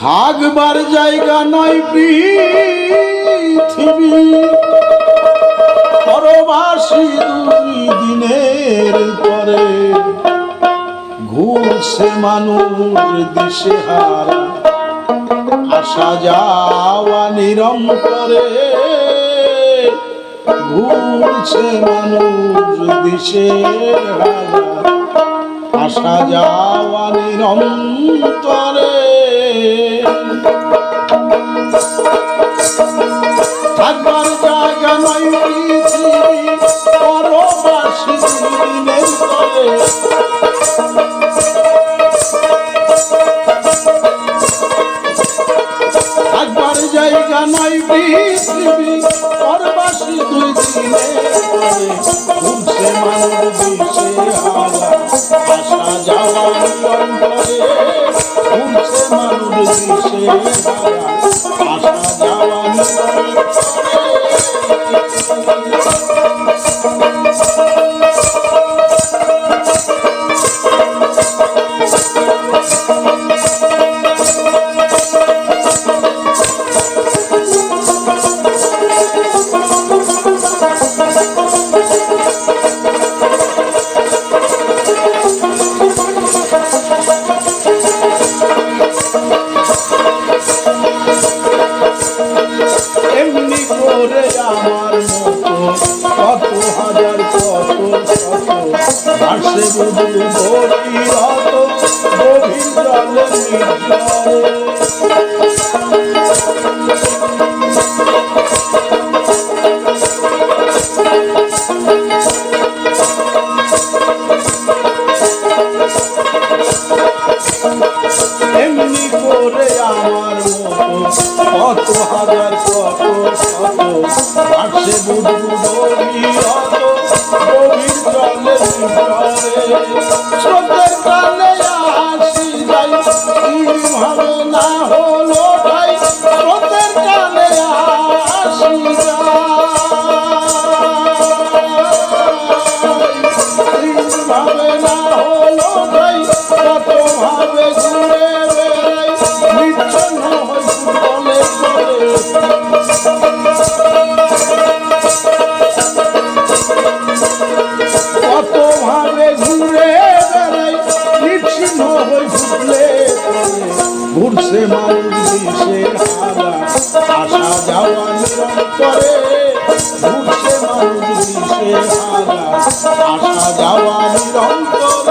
থাকবার জায়গা নয় পৃথিবী। পরবাসী দুই দিনের পরে ঘুরছে মানুষ দিশে হারা। আসা যাওয়া নিরম করে ঘুরছে মানুষ দিশে আসা যাওয়া নিরন্তরে আমার মতো কত হাজার কত ভাসে বুধু গভীর নির্জরে স্রোতের কালে ঘুরছে মানুষ দিশে হারা আসা যাওয়া নিরন্তরে। ঘুরছে মানুষ দিশে হারা আসা যাওয়া নিরন্তরে।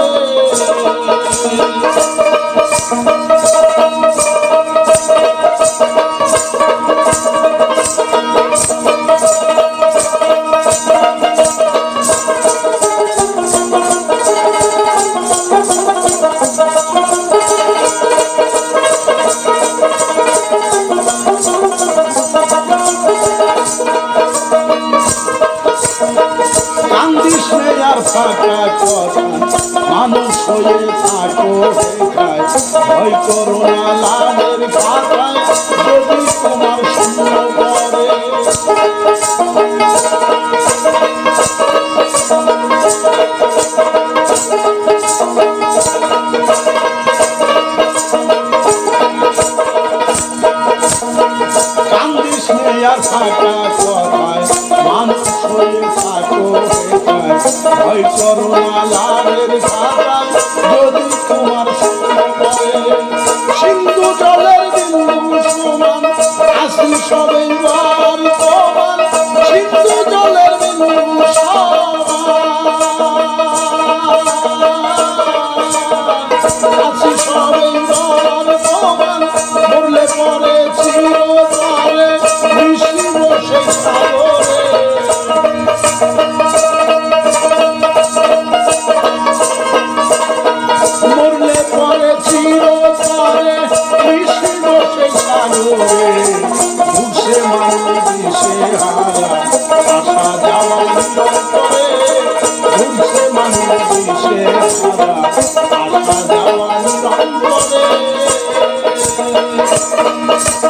রেখায় ভয় মানুষ হয়ে থাকো ভয় করো না খাতায় যদি Thank you.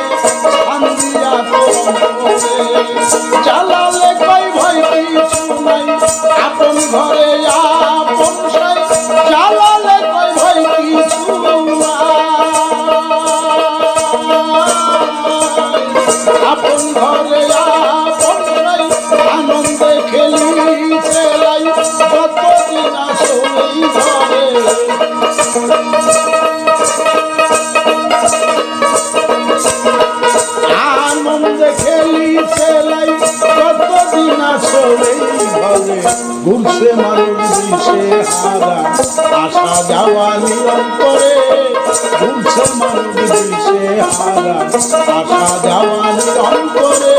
জ্বালালে কই ভয় কিছু নাই, আপন ঘরে আপন সাই। জ্বালালে কই ভয় কিছু আপন ঘরে আপন সাই, আনন্দে খেলি চেলাই যতদিন আসই ঘরে। ঘুরছে মানুষ দিশে হারা আসা যাওয়া নিরন্তরে ঘুরছে মানুষ দিশে হারা আসা যাওয়া নিরন্তরে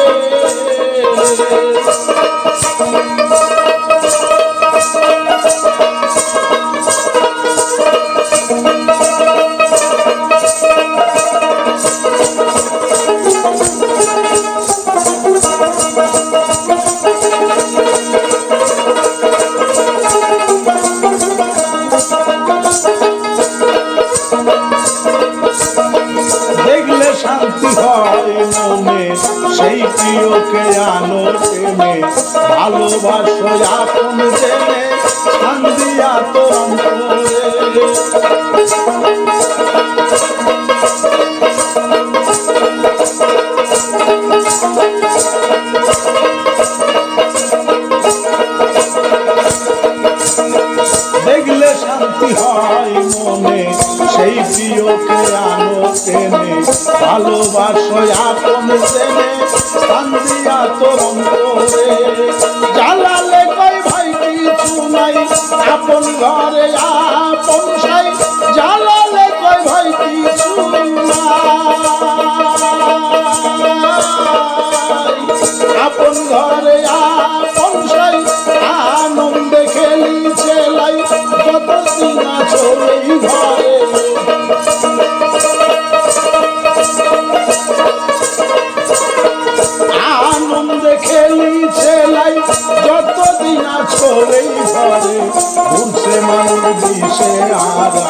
মনে সেই প্রিয়কে আনো প্রেমে ভালোবাসো আপন জেনে শান্তি তো অন্তরে। আতরণ করে কই ভাই, কিছু নাই। আপন ঘরে আপন সাই। জ্বালালে কই ভাই, কিছু আপন ঘরে আপন সাই। আনন্দে খেলি চেলাই যত দিন আছো এই ঘরে দিশে আরা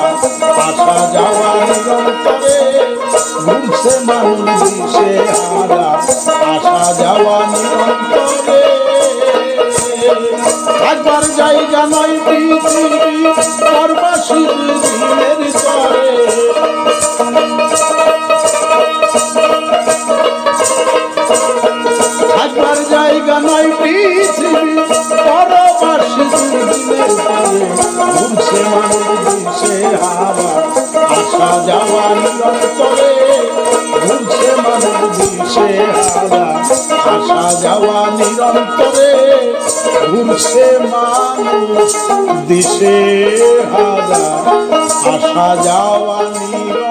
আসা যাওয়ার দিশে আরা আসা যাওয়া নিরন্তরে একবার জায়গা নয় আসা যাওয়া নিরন্তরে ঘুরছে মানুষ দিশে হারা আসা যাওয়া নিরন্তরে।